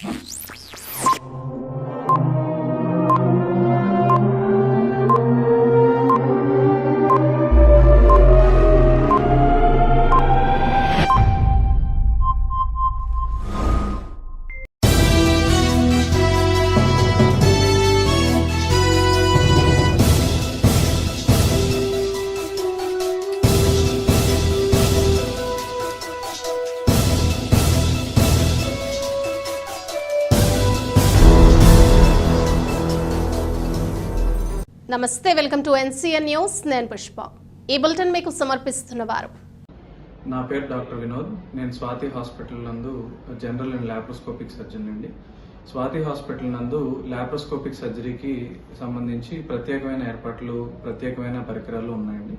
Jesus. Welcome to NCN news. నేను పుష్ప. ఈ bulletin మీకు సమర్పిస్తున్న వారు. నా పేరు డాక్టర్ వినోద్. నేను స్వాతి హాస్పిటల్ నందు జనరల్ అండ్ ల్యాప్రోస్కోపిక్ సర్జన్ అండి. స్వాతి హాస్పిటల్ నందు ల్యాప్రోస్కోపిక్ సర్జరీకి సంబంధించి ప్రత్యేకమైన ఏర్పాట్లు ప్రత్యేకమైన పరికరాలు ఉన్నాయండి.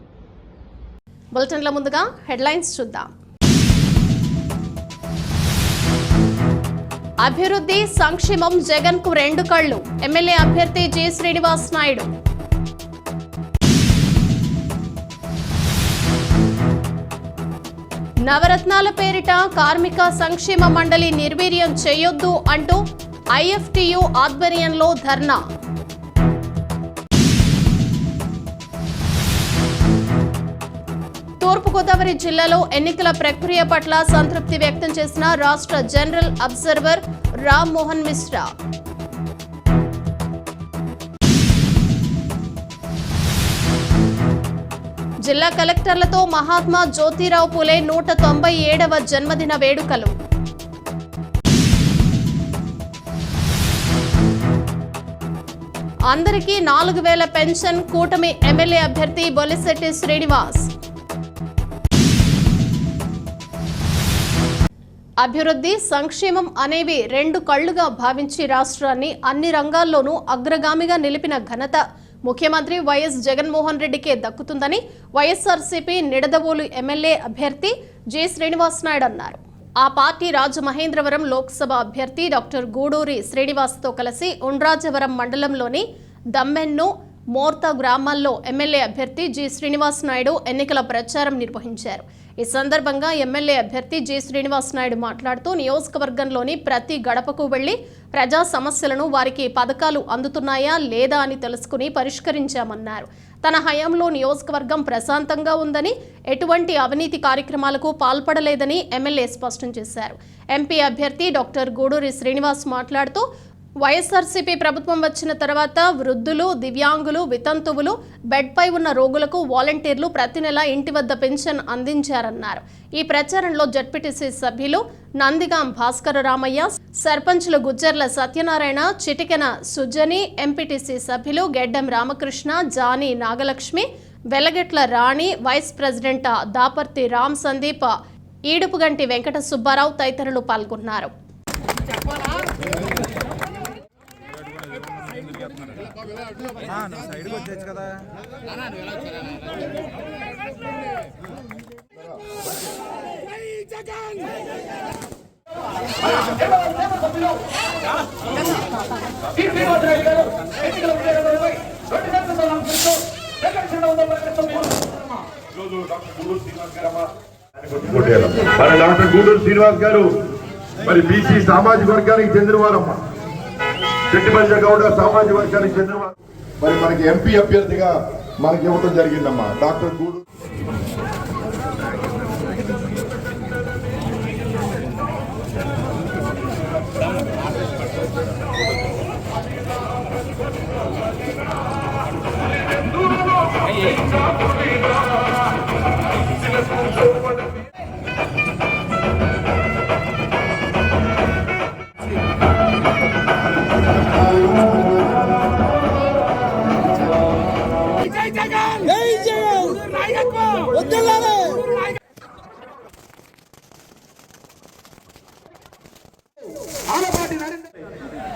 బులెటిన్ల ముందుగా హెడ్లైన్స్ చూద్దాం. అభివృద్ధి సంక్షేమం జగన్కు రెండు కళ్ళు. ఎమ్మెల్యే అభ్యర్థి జి. శ్రీనివాస్ నాయుడు. నవరత్నాల పేరిట కార్మిక సంక్షేమ మండలి నిర్వీర్యం చేయొద్దు అంటూ ఐఎఫ్టియు ఆధ్వర్యంలో ధర్నా. తూర్పుగోదావరి జిల్లాలో ఎన్నికల ప్రక్రియ పట్ల సంతృప్తి వ్యక్తం చేసిన రాష్ట్ర జనరల్ అబ్జర్వర్ రామ్ మోహన్ మిశ్రా. జిల్లా కలెక్టర్లతో మహాత్మా జ్యోతిరావు పులే నూట తొంభై ఏడవ జన్మదిన వేడుకలు. అందరికీ నాలుగు వేల పెన్షన్ కూటమి ఎమ్మెల్యే అభ్యర్థి బొలిశెట్టి శ్రీనివాస్. అభివృద్ధి సంక్షేమం అనేవి రెండు కళ్ళుగా భావించి రాష్ట్రాన్ని అన్ని రంగాల్లోనూ అగ్రగామిగా నిలిపిన ఘనత ముఖ్యమంత్రి వైఎస్ జగన్మోహన్ రెడ్డికే దక్కుతుందని వైఎస్ఆర్సీపీ నిడదవోలు ఎమ్మెల్యే అభ్యర్థి జె శ్రీనివాస్ నాయుడు అన్నారు. ఆ పార్టీ రాజమహేంద్రవరం లోక్సభ అభ్యర్థి డాక్టర్ గూడూరి శ్రీనివాస్తో కలిసి ఉండ్రాజవరం మండలంలోని దమ్మెన్ను మోర్తా గ్రామాల్లో ఎమ్మెల్యే అభ్యర్థి జి శ్రీనివాస్ నాయుడు ఎన్నికల ప్రచారం నిర్వహించారు. ఈ సందర్భంగా ఎమ్మెల్యే అభ్యర్థి జి. శ్రీనివాస్ నాయుడు మాట్లాడుతూ నియోజకవర్గంలోని ప్రతి గడపకు వెళ్ళి ప్రజా సమస్యలను వారికి పథకాలు అందుతున్నాయా లేదా అని తెలుసుకుని పరిష్కరించామన్నారు. తన హయాంలో నియోజకవర్గం ప్రశాంతంగా ఉందని ఎటువంటి అవినీతి కార్యక్రమాలకు పాల్పడలేదని ఎమ్మెల్యే స్పష్టం చేశారు. ఎంపీ అభ్యర్థి డాక్టర్ గూడూరి శ్రీనివాస్ మాట్లాడుతూ వైఎస్ఆర్సీపీ ప్రభుత్వం వచ్చిన తర్వాత వృద్ధులు దివ్యాంగులు వితంతువులు బెడ్పై ఉన్న రోగులకు వాలంటీర్లు ప్రతి నెల ఇంటి వద్ద పెన్షన్ అందించారన్నారు. ఈ ప్రచారంలో జడ్పీటీసీ సభ్యులు నందిగాం భాస్కర రామయ్య సర్పంచులు గుజ్జర్ల సత్యనారాయణ చిటికెన సుజని ఎంపీటీసీ సభ్యులు Geddam Ramakrishna Johnny Nagalakshmi Velagetla Rani vice president Daparthi Ram Sandeep Edupuganti Venkata Subbarao తదితరులు పాల్గొన్నారు. సైడ్కి వచ్చేచ్చు కదా. మరి డాక్టర్ గూడూరు శ్రీనివాస్ గారు మరి బీసీ సామాజిక వర్గానికి చెందినవారమ్మ. చిట్టిపంచ గౌడ సామాజిక వర్గానికి చెందిన మరి మనకి ఎంపీ అభ్యర్థిగా మనకి ఇవ్వడం జరిగిందమ్మా డాక్టర్ గూడు.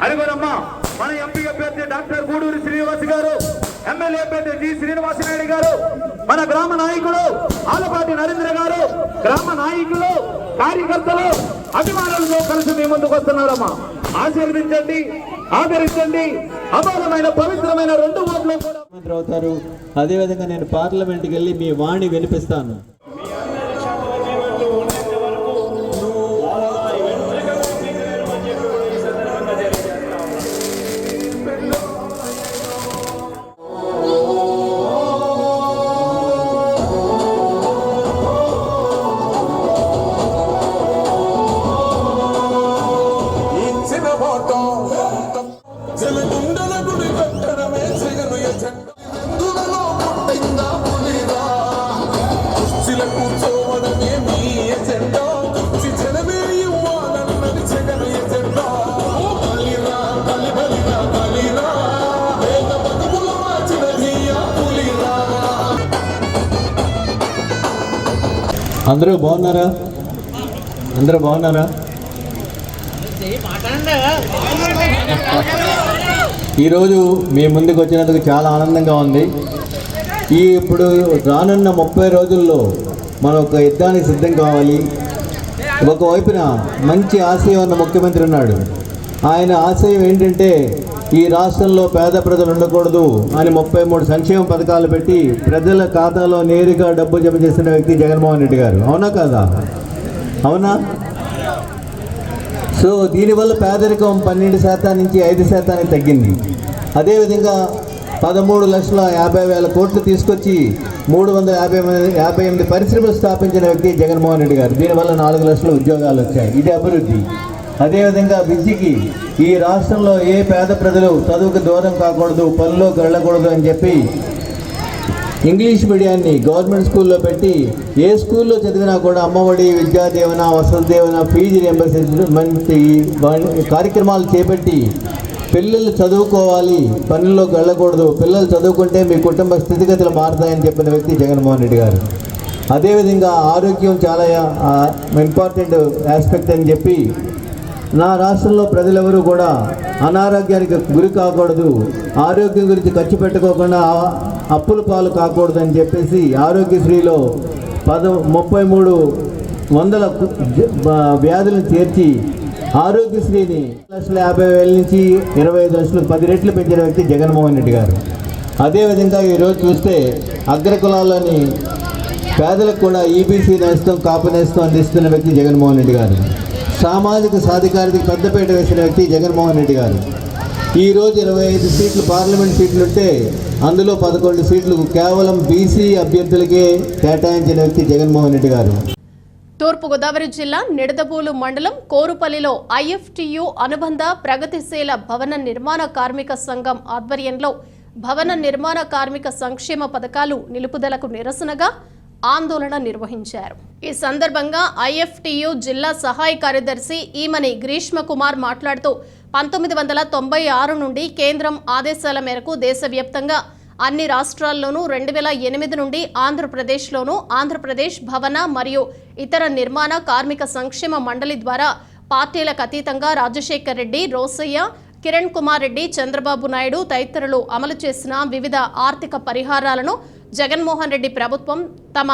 అడుగురమ్మా మన ఎంపీ అభ్యర్థి డాక్టర్ గూడూరి శ్రీనివాస్ గారు ఎమ్మెల్యే అభ్యర్థి జి శ్రీనివాస నాయుడు గారు మన గ్రామ నాయకులు ఆలపాటి నరేంద్ర గారు గ్రామ నాయకులు కార్యకర్తలు అభిమానులతో కలిసి మీ ముందుకు వస్తున్నారమ్మా. ఆశీర్వదించండి. ఆదరించండి. అమోఘమైన పవిత్రమైన రెండు ఓట్లు కూడా ముఖ్యమంత్రి అవుతారు అదేవిధంగా నేను పార్లమెంట్కి వెళ్ళి మీ వాణి వినిపిస్తాను. అందరూ బాగున్నారా? అందరూ బాగున్నారా? ఈరోజు మీ ముందుకు వచ్చినందుకు చాలా ఆనందంగా ఉంది. ఈ ఇప్పుడు రానున్న ముప్పై రోజుల్లో మనం ఒక యుద్ధానికి సిద్ధం కావాలి. ఒకవైపున మంచి ఆశయం ఉన్న ముఖ్యమంత్రి ఉన్నాడు. ఆయన ఆశయం ఏంటంటే ఈ రాష్ట్రంలో పేద ప్రజలు ఉండకూడదు అని ముప్పై మూడు సంక్షేమ పథకాలు పెట్టి ప్రజల ఖాతాలో నేరుగా డబ్బు జమ చేసిన వ్యక్తి జగన్మోహన్ రెడ్డి గారు. అవునా కాదా? అవునా? సో దీనివల్ల పేదరికం పన్నెండు శాతం నుంచి ఐదు శాతానికి తగ్గింది. అదేవిధంగా పదమూడు లక్షల యాభై వేల కోట్లు తీసుకొచ్చి మూడు వందల యాభై యాభై ఎనిమిది పరిశ్రమలు స్థాపించిన వ్యక్తి జగన్మోహన్ రెడ్డి గారు. దీనివల్ల నాలుగు లక్షల ఉద్యోగాలు వచ్చాయి. ఇది అభివృద్ధి. అదేవిధంగా విద్యకి ఈ రాష్ట్రంలో ఏ పేద ప్రజలు చదువుకు దూరం కాకూడదు పనిలోకి వెళ్ళకూడదు అని చెప్పి ఇంగ్లీష్ మీడియాన్ని గవర్నమెంట్ స్కూల్లో పెట్టి ఏ స్కూల్లో చదివినా కూడా అమ్మఒడి విద్యా దీవెన వసతి దీవెన ఫీజు రియంబర్స్మెంట్ కార్యక్రమాలు చేపట్టి పిల్లలు చదువుకోవాలి పనుల్లోకి వెళ్ళకూడదు. పిల్లలు చదువుకుంటే మీ కుటుంబ స్థితిగతులు మారుతాయని చెప్పిన వ్యక్తి జగన్మోహన్ రెడ్డి గారు. అదేవిధంగా ఆరోగ్యం చాలా ఇంపార్టెంట్ ఆస్పెక్ట్ అని చెప్పి నా రాష్ట్రంలో ప్రజలెవరూ కూడా అనారోగ్యానికి గురి కాకూడదు ఆరోగ్యం గురించి ఖర్చు పెట్టుకోకుండా అప్పుల పాలు కాకూడదు అని చెప్పేసి ఆరోగ్యశ్రీలో పద ముప్పై మూడు వందల వ్యాధులను చేర్చి ఆరోగ్యశ్రీని లక్షల యాభై వేల నుంచి ఇరవై ఐదు లక్షలు పది రెట్లు పెంచిన వ్యక్తి జగన్మోహన్ రెడ్డి గారు. అదేవిధంగా ఈరోజు చూస్తే అగ్రకులాల్లోని పేదలకు కూడా ఈబీసీ నేస్తం కాపు నేస్తం అందిస్తున్న వ్యక్తి జగన్మోహన్ రెడ్డి గారు. సామాజిక సాధికారితకి పెద్దపేట వేసిన వ్యక్తి జగన్మోహన్ రెడ్డి గారు. ఈరోజు ఇరవై ఐదు సీట్లు పార్లమెంట్ సీట్లు ఉంటే అందులో పదకొండు సీట్లు కేవలం బీసీ అభ్యర్థులకే కేటాయించిన వ్యక్తి జగన్మోహన్ రెడ్డి గారు. తూర్పుగోదావరి జిల్లా నిడదబోలు మండలం కోరుపల్లిలో ఐఎఫ్టియు అనుబంధ ప్రగతిశీల భవన నిర్మాణ కార్మిక సంఘం ఆధ్వర్యంలో భవన నిర్మాణ కార్మిక సంక్షేమ పథకాలు నిలుపుదలకు నిరసనగా ఆందోళన నిర్వహించారు. ఈ సందర్భంగా ఐఎఫ్టియు జిల్లా సహాయ కార్యదర్శి ఈమని గ్రీష్మ కుమార్ మాట్లాడుతూ పంతొమ్మిది వందల తొంభై ఆరు నుండి కేంద్రం ఆదేశాల మేరకు దేశవ్యాప్తంగా అన్ని రాష్ట్రాల్లోనూ రెండు వేల ఎనిమిది నుండి ఆంధ్రప్రదేశ్లోనూ ఆంధ్రప్రదేశ్ భవన మరియు ఇతర నిర్మాణ కార్మిక సంక్షేమ మండలి ద్వారా పార్టీలకు అతీతంగా రాజశేఖర్ రెడ్డి రోసయ్య కిరణ్ కుమార్ రెడ్డి చంద్రబాబు నాయుడు తదితరులు అమలు చేసిన వివిధ ఆర్థిక పరిహారాలను జగన్మోహన్ రెడ్డి ప్రభుత్వం తమ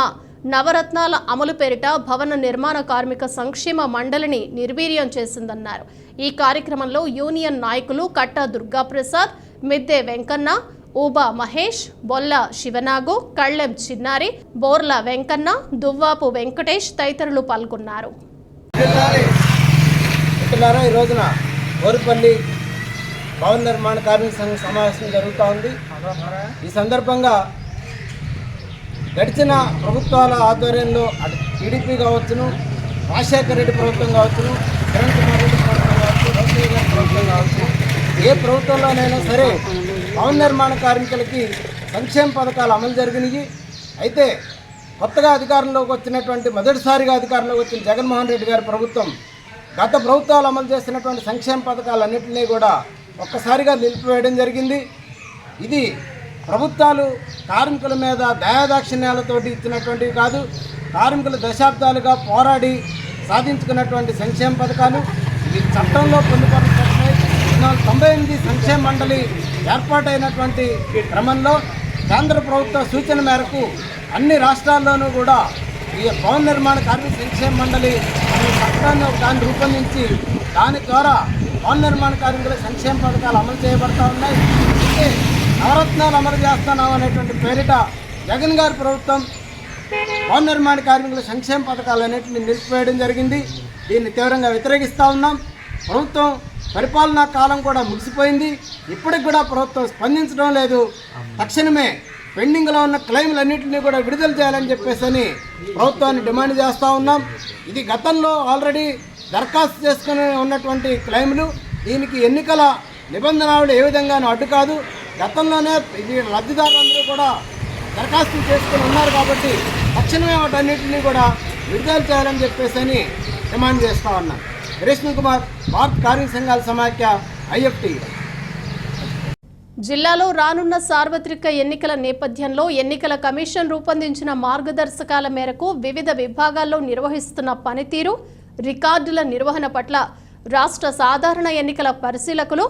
నవరత్నాల అమలు పేరిట భవన నిర్మాణ కార్మిక సంక్షేమ మండలిని నిర్వీర్యం చేసిందన్నారు. ఈ కార్యక్రమంలో యూనియన్ నాయకులు కట్ట దుర్గాప్రసాద్ మిద్దె వెంకన్న ఊబా మహేష్ బొల్ల శివనాగు కళ్ళెం చిన్నారి బోర్ల వెంకన్న దువ్వాపు వెంకటేష్ తదితరులు పాల్గొన్నారు. ఈ రోజున ఓరుపల్లి భవన నిర్మాణ కార్మిక సంఘ సమావేశం జరుగుతూ ఉంది. ఈ సందర్భంగా గడిచిన ప్రభుత్వాల ఆధ్వర్యంలో అటు టీడీపీ కావచ్చును రాజశేఖర రెడ్డి ప్రభుత్వం కావచ్చును కిరణ్ కుమార్ రెడ్డి ప్రభుత్వం కావచ్చు రోసయ్య గారి ప్రభుత్వం కావచ్చు ఏ ప్రభుత్వంలోనైనా సరే భవన నిర్మాణ కార్మికులకి సంక్షేమ పథకాలు అమలు జరిగినాయి. అయితే కొత్తగా అధికారంలోకి వచ్చినటువంటి మొదటిసారిగా అధికారంలోకి వచ్చిన జగన్మోహన్ రెడ్డి గారి ప్రభుత్వం గత ప్రభుత్వాలు అమలు చేసినటువంటి సంక్షేమ పథకాలన్నింటినీ కూడా ఒక్కసారిగా నిలిపివేయడం జరిగింది. ఇది ప్రభుత్వాలు కార్మికుల మీద దయాదాక్షిణ్యాలతోటి ఇచ్చినటువంటివి కాదు కార్మికులు దశాబ్దాలుగా పోరాడి సాధించుకున్నటువంటి సంక్షేమ పథకాలు. ఈ చట్టంలో పొందుపరచ తొంభై ఎనిమిది సంక్షేమ మండలి ఏర్పాటైనటువంటి క్రమంలో కేంద్ర ప్రభుత్వ సూచన మేరకు అన్ని రాష్ట్రాల్లోనూ కూడా ఈ భవన నిర్మాణ కార్మిక సంక్షేమ మండలి అనే చట్టాన్ని దాన్ని రూపొందించి దాని ద్వారా భవన నిర్మాణ కార్మికుల సంక్షేమ పథకాలు అమలు చేయబడతా ఉన్నాయి. అయితే నవరత్నాలు అమలు చేస్తున్నాం అనేటువంటి పేరిట జగన్ గారి ప్రభుత్వం భవన నిర్మాణ కార్మికుల సంక్షేమ పథకాలన్నింటినీ నిలిపివేయడం జరిగింది. దీన్ని తీవ్రంగా వ్యతిరేకిస్తూ ఉన్నాం. ప్రభుత్వం పరిపాలనా కాలం కూడా ముగిసిపోయింది. ఇప్పటికి కూడా ప్రభుత్వం స్పందించడం లేదు. తక్షణమే పెండింగ్లో ఉన్న క్లెయిమ్లన్నింటినీ కూడా విడుదల చేయాలని చెప్పేసి అని ప్రభుత్వాన్ని డిమాండ్ చేస్తూ ఉన్నాం. ఇది గతంలో ఆల్రెడీ దరఖాస్తు చేసుకుని ఉన్నటువంటి క్లెయిమ్లు. దీనికి ఎన్నికల నిబంధనలు ఏ విధంగానూ అడ్డు కాదు గతంలోనే లబ్ధిదారులందరూ కూడా దరఖాస్తు చేసుకుని ఉన్నారు కాబట్టి తక్షణమే వాటన్నింటినీ కూడా విడుదల చేయాలని చెప్పేసి అని డిమాండ్ చేస్తా ఉన్నాం. రేష్మి కుమార్ భారత్ కార్మిక సంఘాల సమాఖ్య ఐఎఫ్టీ. జిల్లాలో రానున్న సార్వత్రిక ఎన్నికల నేపథ్యంలో ఎన్నికల కమిషన్ రూపొందించిన మార్గదర్శకాల మేరకు వివిధ విభాగాల్లో నిర్వహిస్తున్న పనితీరు రికార్డుల నిర్వహణ పట్ల రాష్ట్ర సాధారణ ఎన్నికల పరిశీలకులు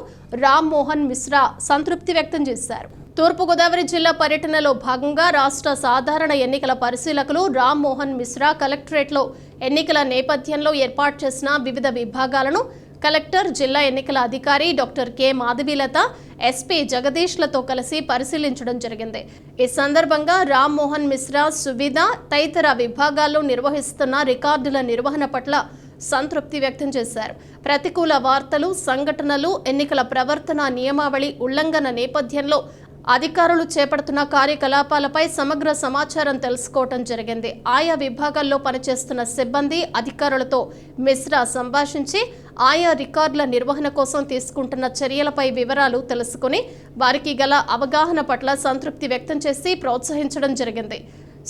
రామ్మోహన్ మిశ్రా సంతృప్తి వ్యక్తం చేశారు. తూర్పుగోదావరి జిల్లా పర్యటనలో భాగంగా రాష్ట్ర సాధారణ ఎన్నికల పరిశీలకులు రామ్మోహన్ మిశ్రా కలెక్టరేట్లో ఎన్నికల నేపథ్యంలో ఏర్పాటు చేసిన వివిధ విభాగాలను కలెక్టర్ జిల్లా ఎన్నికల అధికారి డాక్టర్ కె. మాధవీలత ఎస్పీ జగదీష్లతో కలిసి పరిశీలించడం జరిగింది. ఈ సందర్భంగా రామ్మోహన్ మిశ్రా సువిధ తదితర విభాగాల్లో నిర్వహిస్తున్న రికార్డుల నిర్వహణ పట్ల సంతృప్తి వ్యక్తం చేశారు. ప్రతికూల వార్తలు సంఘటనలు ఎన్నికల ప్రవర్తన నియమావళి ఉల్లంఘన నేపథ్యంలో అధికారులు చేపడుతున్న కార్యకలాపాలపై సమగ్ర సమాచారం తెలుసుకోవటం జరిగింది. ఆయా విభాగాల్లో పనిచేస్తున్న సిబ్బంది అధికారులతో మిశ్రా సంభాషించి ఆయా రికార్డుల నిర్వహణ కోసం తీసుకుంటున్న చర్యలపై వివరాలు తెలుసుకుని వారికి గల అవగాహన పట్ల సంతృప్తి వ్యక్తం చేసి ప్రోత్సహించడం జరిగింది.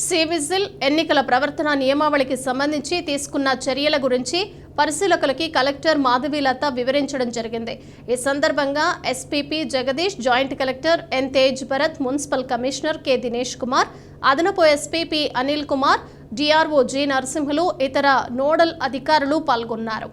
సివిజిల్ ఎన్నికల ప్రవర్తన నియమావళికి సంబంధించి తీసుకున్న చర్యల గురించి పరిశీలకులకి కలెక్టర్ మాధవీలత వివరించడం జరిగింది. ఈ సందర్భంగా SP Jagadish joint collector N Tej Bharath municipal commissioner K Dinesh Kumar అదనపు SP Anil Kumar DRO G Narasimhulu ఇతర నోడల్ అధికారులు పాల్గొన్నారు.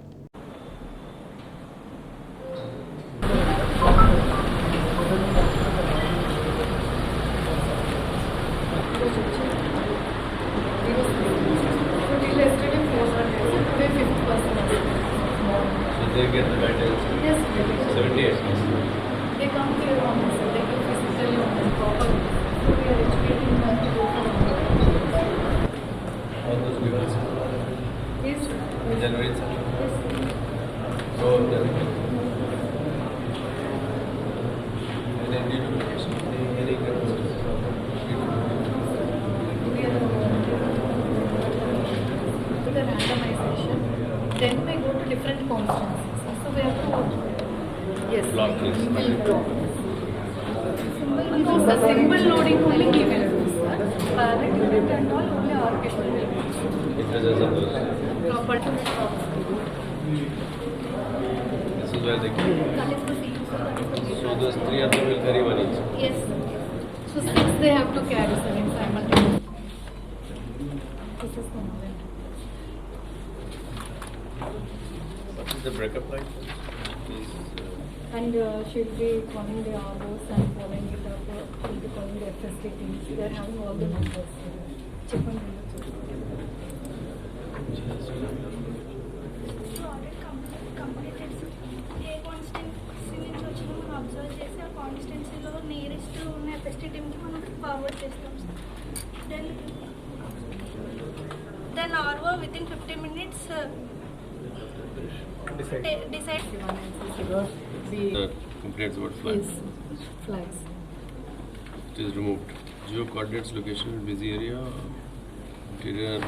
they get the. Yes, they do. 78. They come to your office and they proper. So we are educating them to go for All those people? Yes, sir. The loading only we will do, sir. Ballot unit and all only our people will do. It has as others. Proper. This is where they keep. That is the thing, sir. The. So those three of them will carry one each. Yes. So six they have to carry seven simultaneously. This is the model. What is the breakup like? Is, uh, And uh, she'll be calling the ROs and following it up. uh, She'll be calling the FSD teams. They are having all the numbers. Check on them. Audit completed A constituency నుంచి వచ్చినా మనం observe చేసి ఆ కాన్స్టిట్యున్సీలో nearest ఉన్న FST టీమ్కి మనం forward చేస్తాం then then RO within fifty minutes decide the complaints about flag. Yes. Flags. It is removed. Geo coordinates location busy area. Interior.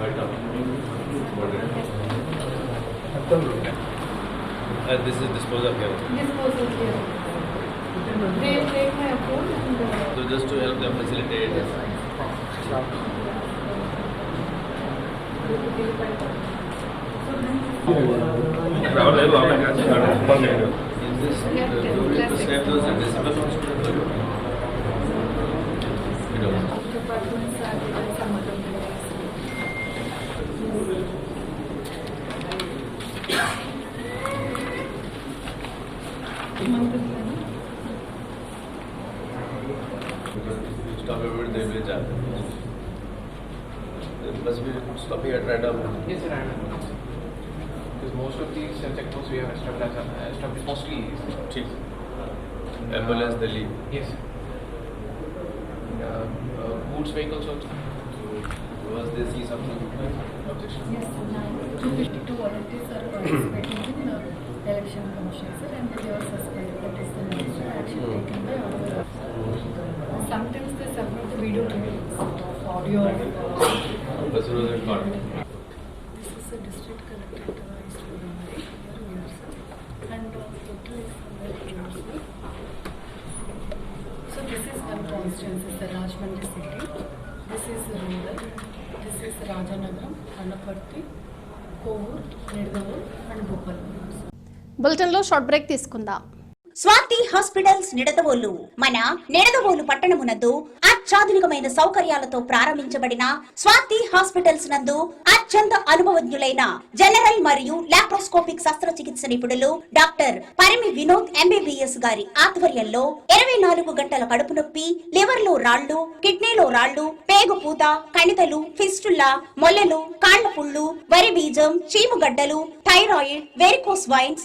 Right. Uh, and this is disposal of here. sao Rõ để bỏ mình ra chứ không bao giờ được Cái đường stuff at random? Yes, random. Because most of these checkpoints we have established, established mostly. Cheap. As well Delhi. Yes. Uh, goods vehicles also. Was they see something? Objection. Yes, 252 volunteers are participating in the election commission, sir, and they are suspended. That is the major action hmm. taken by our Sometimes they submit the video to me, audio. Here we are, sir. And uh, total is under here, sir. So this is one constituency, the Rajmandri city. This is rural. This is Rajanagaram, Anaparti, Kovur, Nirgavur and Gopal. బులెటిన్లో short break తీసుకుందాం Swathi hospitals Nidadavolu. మన నిడదవోలు పట్టణమునందు అత్యాధునికమైన సౌకర్యాలతో ప్రారంభించబడిన Swathi hospitals నందు అత్యంత అనుభవజ్ఞులైన general మరియు laparoscopic శస్త్రచికిత్స నిపుణులు డాక్టర్ పరిమి వినోద్ ఎంబీబీఎస్ గారి ఆధ్వర్యంలో ఇరవై నాలుగు గంటల కడుపు నొప్పి లివర్లో రాళ్ళు కిడ్నీలో రాళ్ళు పేగు పూత కణితలు ఫిస్టుల్లా మొల్లలు కాళ్ళ పుళ్ళు వరి బీజం చీముగడ్డలు thyroid varicose wines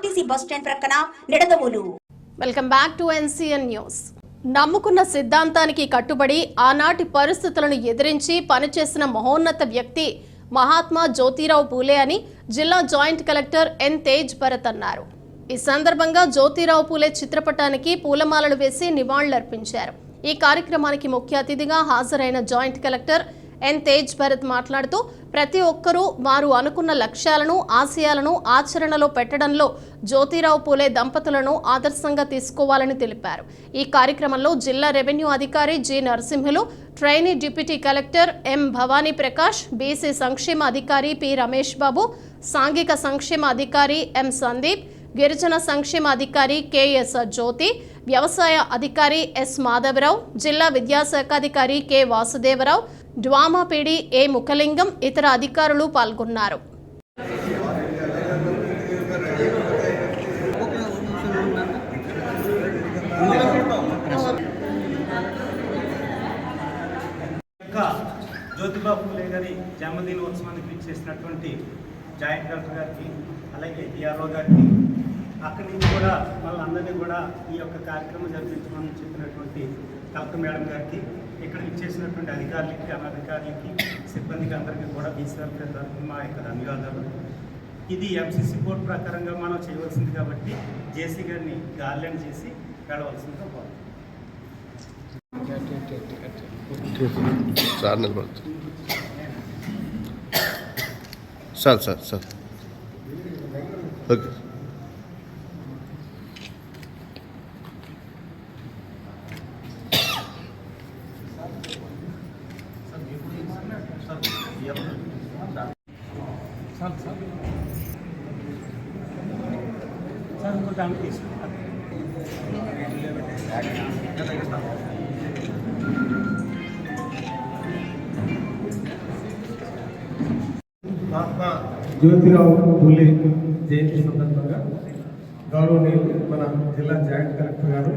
RTC bus stand ప్రక్కన Nidadavolu. Welcome back to NCN news. నమ్ముకున్న సిద్ధాంతానికి కట్టుబడి ఆనాటి పరిస్థితులను ఎదిరించి పనిచేసిన మహోన్నత వ్యక్తి మహాత్మా జ్యోతిరావు పూలే అని జిల్లా joint collector N Tej Bharath అన్నారు. ఈ సందర్భంగా జ్యోతిరావు పూలే చిత్రపటానికి పూలమాలలు వేసి నివాళులర్పించారు. ఈ కార్యక్రమానికి ముఖ్య అతిథిగా హాజరైన joint collector N Tej Bharath మాట్లాడుతూ ప్రతి ఒక్కరూ వారు అనుకున్న లక్ష్యాలను ఆశయాలను ఆచరణలో పెట్టడంలో జ్యోతిరావు పూలే దంపతులను ఆదర్శంగా తీసుకోవాలని తెలిపారు. ఈ కార్యక్రమంలో జిల్లా రెవెన్యూ అధికారి G Narasimhulu trainee deputy collector M Bhavani Prakash BC సంక్షేమ అధికారి పి రమేష్ బాబు సాంఘిక సంక్షేమ అధికారి ఎం సందీప్ గిరిజన సంక్షేమ అధికారి కెఎస్ జ్యోతి వ్యవసాయ అధికారి ఎస్ మాధవరావు జిల్లా విద్యాశాఖ అధికారి K Vasudevarao DWAMA PD A Mukhalingam ఇతర అధికారులు పాల్గొన్నారు. జ్యోతిబాబు జ్యోతిబా పూలే గారి జన్మదినోత్సవానికి చేసినటువంటి జాయింట్ కలెక్టర్ గారికి అలాగే డిఆర్ఓ గారికి అక్కడి నుంచి కూడా వాళ్ళందరినీ కూడా ఈ యొక్క కార్యక్రమం జరిపించమని చెప్పినటువంటి కలెక్టర్ మేడం గారికి ఇక్కడ ఇచ్చేసినటువంటి అధికారులకి అనధికారులకి సిబ్బందికి అందరికీ కూడా బీసీఆర్ తరఫున మా యొక్క ధన్యవాదాలు. ఇది ఎంసీసీ కోడ్ ప్రకారంగా మనం చేయవలసింది కాబట్టి జేసీ గారిని గార్లెండ్ చేసి వెళ్ళవలసిందిగా కోరుతున్నాం. సార్ నిలబడుతుంది sir sir sir. Okay. Jyotirao Phule జయంతి సందర్భంగా గౌరవనీయులు మన జిల్లా జాయింట్ కలెక్టర్ గారు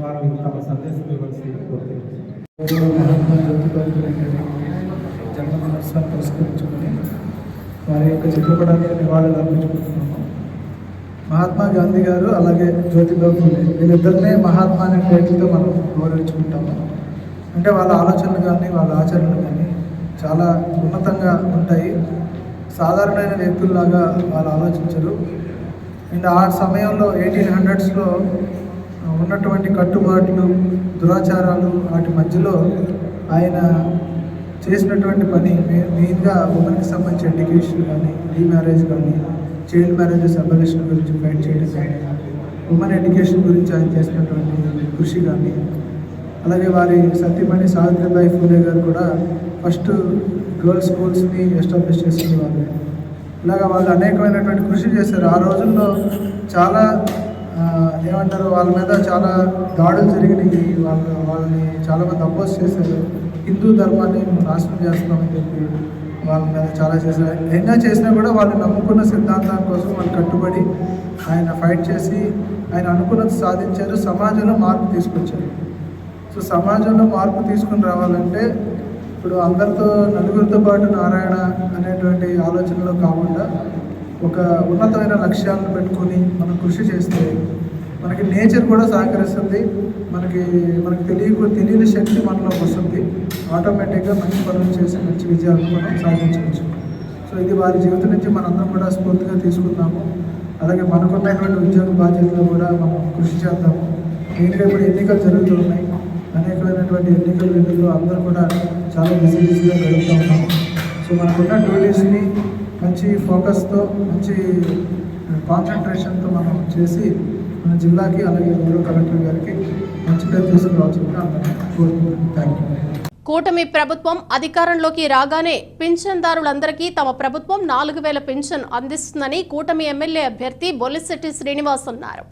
వారు తమ సందేశం ఇవ్వాల్సి కోరుతున్నారు జన్మదినోత్సవాన్ని వారి యొక్క చిత్రపటానికి నివాళులు అర్పించుకుంటున్నాము. మహాత్మా గాంధీ గారు అలాగే జ్యోతిరావు పూలే వీళ్ళిద్దరినే మహాత్మా అనే పేర్లతో మనం గౌరవించుకుంటాము అంటే వాళ్ళ ఆలోచనలు కానీ వాళ్ళ ఆచరణలు కానీ చాలా ఉన్నతంగా ఉంటాయి. సాధారణమైన వ్యక్తుల్లాగా వాళ్ళు ఆలోచించరు. అండ్ ఆ సమయంలో ఎయిటీన్ హండ్రెడ్స్లో ఉన్నటువంటి కట్టుబాట్లు దురాచారాలు వాటి మధ్యలో ఆయన చేసినటువంటి పని మెయిన్గా ఉమెన్కి సంబంధించి ఎడ్యుకేషన్ కానీ రీమ్యారేజ్ కానీ చైల్డ్ మ్యారేజెస్ అబలిషన్ గురించి ఫైట్ చేయడం కానీ ఉమెన్ ఎడ్యుకేషన్ గురించి ఆయన చేసినటువంటి కృషి కానీ అలాగే వారి సత్యమణి సావిత్రిబాయి ఫూలే గారు కూడా ఫస్ట్ గర్ల్స్ స్కూల్స్ని ఎస్టాబ్లిష్ చేసింది వాళ్ళు. ఇలాగ వాళ్ళు అనేకమైనటువంటి కృషి చేశారు. ఆ రోజుల్లో చాలా ఏమంటారు వాళ్ళ మీద చాలా దాడులు జరిగినాయి. వాళ్ళ వాళ్ళని చాలామంది అపోజ్ చేశారు. హిందూ ధర్మాన్ని నాశనం చేస్తామని చెప్పి వాళ్ళ మీద చాలా చేశారు. ఎన్నో చేసినా కూడా వాళ్ళు నమ్ముకున్న సిద్ధాంతం కోసం వాళ్ళు కట్టుబడి ఆయన ఫైట్ చేసి ఆయన అనుకున్నది సాధించారు. సమాజంలో మార్పు తీసుకొచ్చారు. సో సమాజంలో మార్పు తీసుకుని రావాలంటే ఇప్పుడు అందరితో నలుగురితో పాటు నారాయణ అనేటువంటి ఆలోచనలో కాకుండా ఒక ఉన్నతమైన లక్ష్యాలను పెట్టుకొని మనం కృషి చేస్తే మనకి నేచర్ కూడా సహకరిస్తుంది మనకి మనకి తెలియకు తెలియని శక్తి మనలోకి వస్తుంది. ఆటోమేటిక్గా మంచి పనులు చేసి మంచి విజయాలను మనం సాధించవచ్చు. సో ఇది వారి జీవితం నుంచి మనందరం కూడా స్ఫూర్తిగా తీసుకుందాము. అలాగే మనకున్నటువంటి ఉద్యోగ బాధ్యతలు కూడా మనం కృషి చేద్దాము. మెయిన్గా ఇప్పుడు ఎన్నికలు జరుగుతున్నాయి అనేకమైనటువంటి ఎన్నికల విధుల్లో అందరూ కూడా చాలా బిజీ బిజీగా గడుపుతూ ఉన్నాము సో మనకున్న డ్యూటీస్ని మంచి ఫోకస్తో మంచి కాన్సన్ట్రేషన్తో మనం చేసి మన జిల్లాకి అలాగే గౌరవ కలెక్టర్ గారికి మంచి పేరు తీసుకురావాల్సిందిగా కోరుకుంటున్నాను. థ్యాంక్ యూ కూటమి ప్రభుత్వం అధికారంలోకి రాగానే పింఛన్దారులందరికీ తమ ప్రభుత్వం నాలుగు వేల పింఛన్ అందిస్తుందని కూటమి ఎమ్మెల్యే అభ్యర్థి బొలిశెట్టి శ్రీనివాస్ అన్నారు.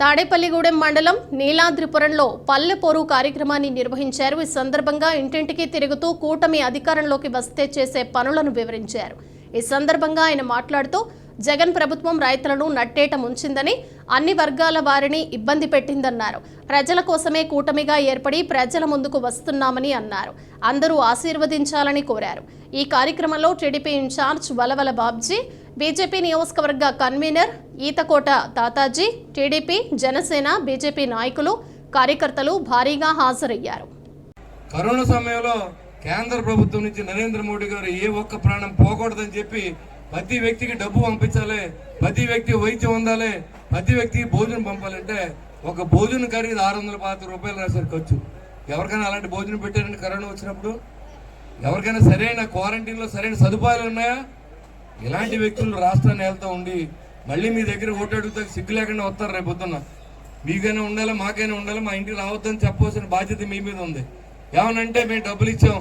తాడేపల్లిగూడెం మండలం నీలాద్రిపురంలో పల్లె పోరు కార్యక్రమాన్ని నిర్వహించారు. ఈ సందర్భంగా ఇంటింటికి తిరుగుతూ కూటమి అధికారంలోకి వస్తే చేసే పనులను వివరించారు. ఈ సందర్భంగా ఆయన మాట్లాడుతూ జగన్ ప్రభుత్వం రైతులను నట్టేట ముంచిందని అన్ని వర్గాల వారిని ఇబ్బంది పెట్టిందన్నారు. ప్రజల కోసమే కూటమిగా ఏర్పడి ప్రజల ముందుకు వస్తున్నామని అన్నారు. అందరూ ఆశీర్వదించాలని కోరారు. ఈ కార్యక్రమంలో TDP incharge Valavala Babji BJP నియోజకవర్గ convener Ethakota Tataji TDP Janasena BJP నాయకులు కార్యకర్తలు భారీగా హాజరయ్యారు. కరోనా సమయంలో కేంద్ర ప్రభుత్వం నుంచి నరేంద్ర మోడీ గారు ఏ ఒక్క ప్రాణం పోకూడదని చెప్పి ప్రతి వ్యక్తికి డబ్బు పంపించాలి ప్రతి వ్యక్తి వైద్యం అందాలి ప్రతి వ్యక్తికి భోజనం పంపాలంటే ఒక భోజనం ఖరీదు ఆరు వందల పాతి రూపాయలు రాశారు ఖర్చు. ఎవరికైనా అలాంటి భోజనం పెట్టారండి కరోనా వచ్చినప్పుడు? ఎవరికైనా సరైన క్వారంటైన్లో సరైన సదుపాయాలు ఉన్నాయా? ఇలాంటి వ్యక్తులు రాష్ట్రాన్ని వెళ్తూ ఉండి మళ్ళీ మీ దగ్గర ఓటు అడుగుతా సిగ్గు లేకుండా వస్తారు రేపు పొద్దున్న. మీకైనా ఉండాలి మాకైనా ఉండాలి మా ఇంటికి రావద్దని చెప్పవలసిన బాధ్యత మీ మీద ఉంది. ఏమనంటే మేము డబ్బులు ఇచ్చాం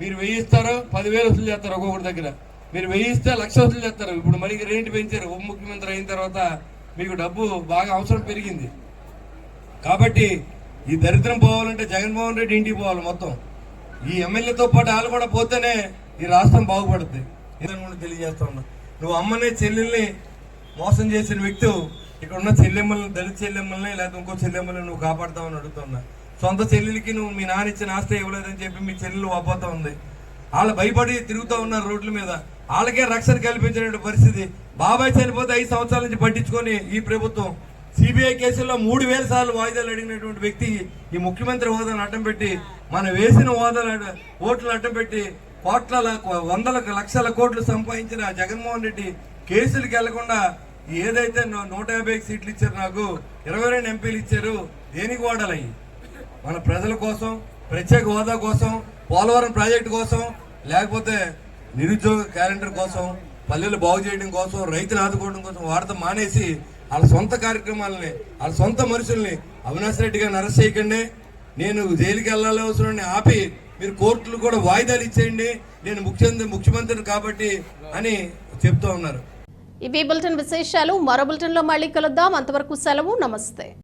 మీరు వెయ్యి ఇస్తారో పదివేలు వసూలు చేస్తారు ఒక్కొక్కటి దగ్గర. మీరు వెయ్యి ఇస్తే లక్ష వసూలు చేస్తారు. ఇప్పుడు మళ్ళీ రేటు పెంచారు ఉప ముఖ్యమంత్రి అయిన తర్వాత మీకు డబ్బు బాగా అవసరం పెరిగింది. కాబట్టి ఈ దరిద్రం పోవాలంటే జగన్మోహన్ రెడ్డి ఇంటికి పోవాలి మొత్తం. ఈ ఎమ్మెల్యేతో పాటు వాళ్ళు కూడా పోతేనే ఈ రాష్ట్రం బాగుపడుతుంది ఇదని కూడా తెలియజేస్తా ఉన్నా. నువ్వు అమ్మనే చెల్లెల్ని మోసం చేసిన వ్యక్తి ఇక్కడ ఉన్న చెల్లెమ్మల్ని దళిత చెల్లెమ్మల్ని లేదా ఇంకో చెల్లెమ్మల్ని నువ్వు కాపాడుతావని అడుగుతున్నా సొంత చెల్లెలకి నువ్వు మీ నాన్న ఇచ్చిన ఆస్తి ఇవ్వలేదని చెప్పి మీ చెల్లెలు వాపోతా ఉంది. వాళ్ళు భయపడి తిరుగుతూ ఉన్నారు రోడ్ల మీద. వాళ్ళకే రక్షణ కల్పించిన పరిస్థితి. బాబాయ్ చనిపోతే ఐదు సంవత్సరాల నుంచి పట్టించుకొని ఈ ప్రభుత్వం సిబిఐ కేసుల్లో మూడు వేల సార్లు వాయిదాలు అడిగినటువంటి వ్యక్తి ఈ ముఖ్యమంత్రి హోదాను అడ్డం పెట్టి మనం వేసిన హోదాలు ఓట్లు అడ్డం పెట్టి కోట్ల వందల లక్షల కోట్లు సంపాదించిన జగన్మోహన్ రెడ్డి కేసులకు వెళ్ళకుండా ఏదైతే నూట యాభై సీట్లు ఇచ్చారు నాకు ఇరవై రెండు ఎంపీలు ఇచ్చారు దేనికి వాడాలి మన ప్రజల కోసం ప్రత్యేక హోదా కోసం పోలవరం ప్రాజెక్టు కోసం లేకపోతే నిరుద్యోగ క్యాలెండర్ కోసం పల్లెలు బాగు చేయడం కోసం రైతులు ఆదుకోవడం కోసం వాడతాం మానేసి వాళ్ళ సొంత కార్యక్రమాలని వాళ్ళ సొంత మనుషుల్ని అవినాష్ రెడ్డి గారిని అరెస్ట్ చేయకండి. నేను జైలుకి వెళ్ళాలి అవసరం ఆపి మీరు కోర్టులు కూడా వాయిదాలు ఇచ్చేయండి. నేను ముఖ్యమంత్రి ముఖ్యమంత్రిని కాబట్టి అని చెప్తూ ఉన్నారు. ఇవి బులెటిన్ విశేషాలు మరో బులెటిన్లో మళ్ళీ కలుద్దాం. అంతవరకు సెలవు. నమస్తే.